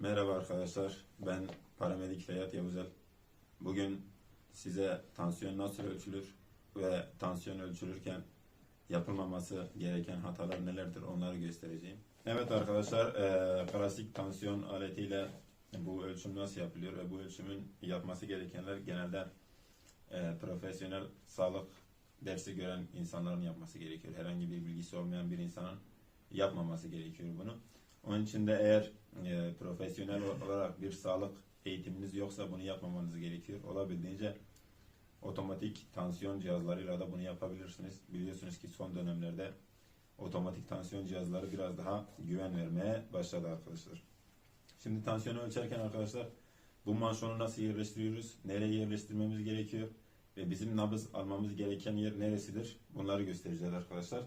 Merhaba arkadaşlar, ben paramedik Feyyat Yavuzel. Bugün size tansiyon nasıl ölçülür ve tansiyon ölçülürken yapılmaması gereken hatalar nelerdir onları göstereceğim. Evet arkadaşlar, eee, klasik tansiyon aletiyle bu ölçüm nasıl yapılıyor ve bu ölçümün yapması gerekenler genelde eee, profesyonel sağlık dersi gören insanların yapması gerekiyor. Herhangi bir bilgisi olmayan bir insanın yapmaması gerekiyor bunu. Onun için de eğer e, profesyonel olarak bir sağlık eğitiminiz yoksa bunu yapmamanız gerekiyor. Olabildiğince otomatik tansiyon cihazlarıyla da bunu yapabilirsiniz. Biliyorsunuz ki son dönemlerde otomatik tansiyon cihazları biraz daha güven vermeye başladı arkadaşlar. Şimdi tansiyonu ölçerken arkadaşlar bu manşonu nasıl yerleştiriyoruz? Nereye yerleştirmemiz gerekiyor? Ve bizim nabız almamız gereken yer neresidir? Bunları göstereceğiz arkadaşlar.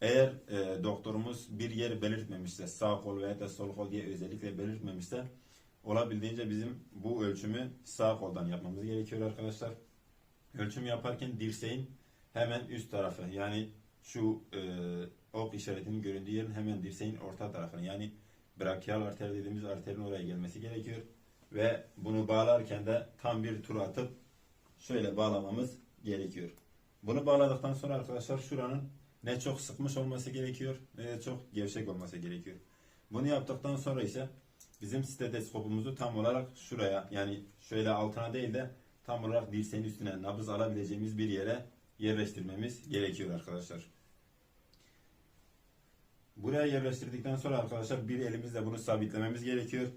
Eğer e, doktorumuz bir yer belirtmemişse, sağ kol veya da sol kol diye özellikle belirtmemişse, olabildiğince bizim bu ölçümü sağ koldan yapmamız gerekiyor arkadaşlar. Ölçüm yaparken dirseğin hemen üst tarafı, yani şu e, ok işaretinin göründüğü yerin hemen dirseğin orta tarafına, yani brachial arter dediğimiz arterin oraya gelmesi gerekiyor. Ve bunu bağlarken de tam bir tur atıp şöyle bağlamamız gerekiyor. Bunu bağladıktan sonra arkadaşlar şuranın ne çok sıkmış olması gerekiyor ne de çok gevşek olması gerekiyor. Bunu yaptıktan sonra ise bizim steteskopumuzu tam olarak şuraya yani şöyle altına değil de tam olarak dirseğin üstüne nabız alabileceğimiz bir yere yerleştirmemiz gerekiyor arkadaşlar. Buraya yerleştirdikten sonra arkadaşlar bir elimizle bunu sabitlememiz gerekiyor.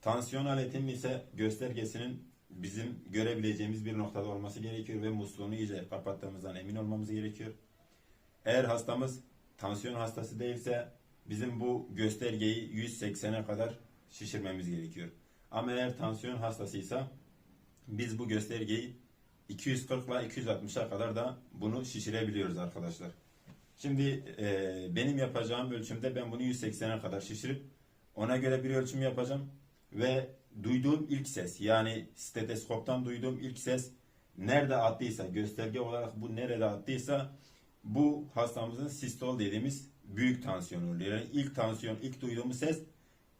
Tansiyon aletinin ise göstergesinin bizim görebileceğimiz bir noktada olması gerekiyor ve musluğunu iyice kapattığımızdan emin olmamız gerekiyor. Eğer hastamız tansiyon hastası değilse bizim bu göstergeyi 180'e kadar şişirmemiz gerekiyor. Ama eğer tansiyon hastasıysa biz bu göstergeyi 240 ile 260'a kadar da bunu şişirebiliyoruz arkadaşlar. Şimdi e, benim yapacağım ölçümde ben bunu 180'e kadar şişirip ona göre bir ölçüm yapacağım ve duyduğum ilk ses yani steteskoptan duyduğum ilk ses nerede attıysa gösterge olarak bu nerede attıysa bu hastamızın sistol dediğimiz büyük tansiyon oluyor. Yani ilk tansiyon, ilk duyduğumuz ses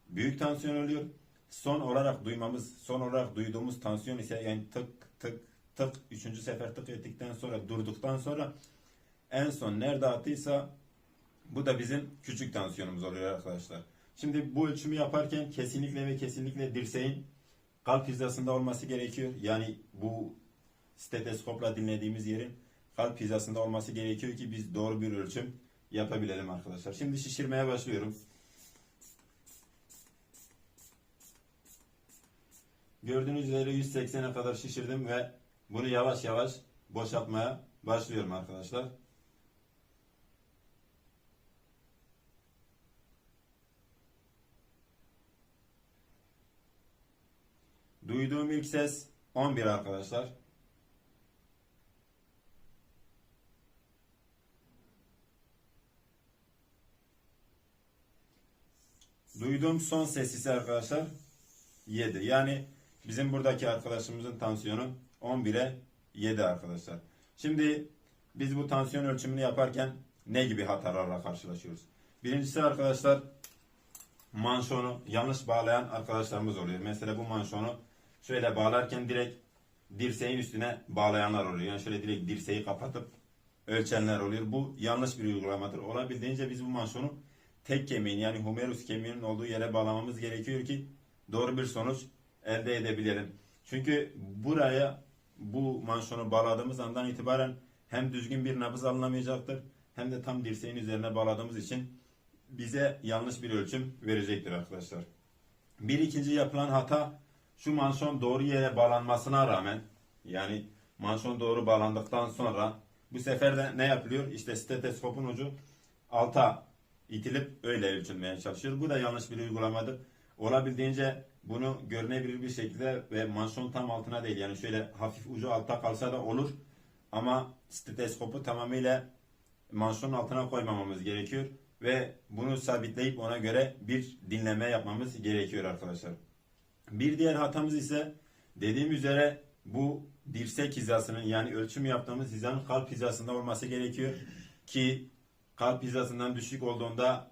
büyük tansiyon oluyor. Son olarak duymamız, son olarak duyduğumuz tansiyon ise yani tık tık tık üçüncü sefer tık ettikten sonra durduktan sonra en son nerede attıysa bu da bizim küçük tansiyonumuz oluyor arkadaşlar. Şimdi bu ölçümü yaparken kesinlikle ve kesinlikle dirseğin kalp hizasında olması gerekiyor. Yani bu steteskopla dinlediğimiz yerin kalp hizasında olması gerekiyor ki biz doğru bir ölçüm yapabilelim arkadaşlar. Şimdi şişirmeye başlıyorum. Gördüğünüz üzere 180'e kadar şişirdim ve bunu yavaş yavaş boşaltmaya başlıyorum arkadaşlar. Duyduğum ilk ses 11 arkadaşlar. Duyduğum son ses ise arkadaşlar 7. Yani bizim buradaki arkadaşımızın tansiyonu 11'e 7 arkadaşlar. Şimdi biz bu tansiyon ölçümünü yaparken ne gibi hatalarla karşılaşıyoruz? Birincisi arkadaşlar manşonu yanlış bağlayan arkadaşlarımız oluyor. Mesela bu manşonu şöyle bağlarken direkt dirseğin üstüne bağlayanlar oluyor. Yani şöyle direkt dirseği kapatıp ölçenler oluyor. Bu yanlış bir uygulamadır. Olabildiğince biz bu manşonu tek kemiğin yani humerus kemiğinin olduğu yere bağlamamız gerekiyor ki doğru bir sonuç elde edebilelim. Çünkü buraya bu manşonu bağladığımız andan itibaren hem düzgün bir nabız alınamayacaktır hem de tam dirseğin üzerine bağladığımız için bize yanlış bir ölçüm verecektir arkadaşlar. Bir ikinci yapılan hata şu manşon doğru yere bağlanmasına rağmen yani manşon doğru bağlandıktan sonra bu sefer de ne yapılıyor? İşte steteskopun ucu alta itilip öyle ölçülmeye çalışıyor. Bu da yanlış bir uygulamadır. Olabildiğince bunu görünebilir bir şekilde ve manşon tam altına değil yani şöyle hafif ucu altta kalsa da olur ama stetoskopu tamamıyla manşonun altına koymamamız gerekiyor ve bunu sabitleyip ona göre bir dinleme yapmamız gerekiyor arkadaşlar. Bir diğer hatamız ise dediğim üzere bu dirsek hizasının yani ölçüm yaptığımız hizanın kalp hizasında olması gerekiyor ki kalp hizasından düşük olduğunda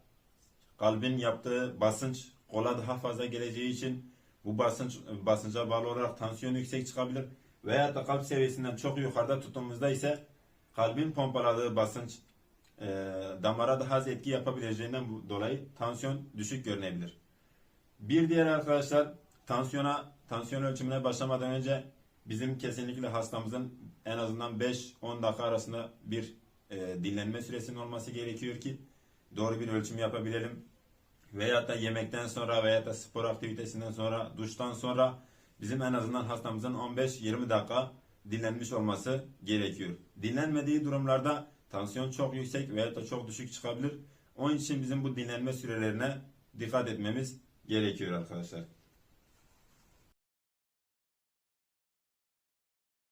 kalbin yaptığı basınç kola daha fazla geleceği için bu basınç basınca bağlı olarak tansiyon yüksek çıkabilir. Veya da kalp seviyesinden çok yukarıda tuttuğumuzda ise kalbin pompaladığı basınç e, damara daha az etki yapabileceğinden dolayı tansiyon düşük görünebilir. Bir diğer arkadaşlar tansiyona tansiyon ölçümüne başlamadan önce bizim kesinlikle hastamızın en azından 5-10 dakika arasında bir e, dinlenme süresinin olması gerekiyor ki doğru bir ölçüm yapabilelim. Veyahut da yemekten sonra veyahut da spor aktivitesinden sonra, duştan sonra bizim en azından hastamızın 15-20 dakika dinlenmiş olması gerekiyor. Dinlenmediği durumlarda tansiyon çok yüksek veyahut da çok düşük çıkabilir. Onun için bizim bu dinlenme sürelerine dikkat etmemiz gerekiyor arkadaşlar.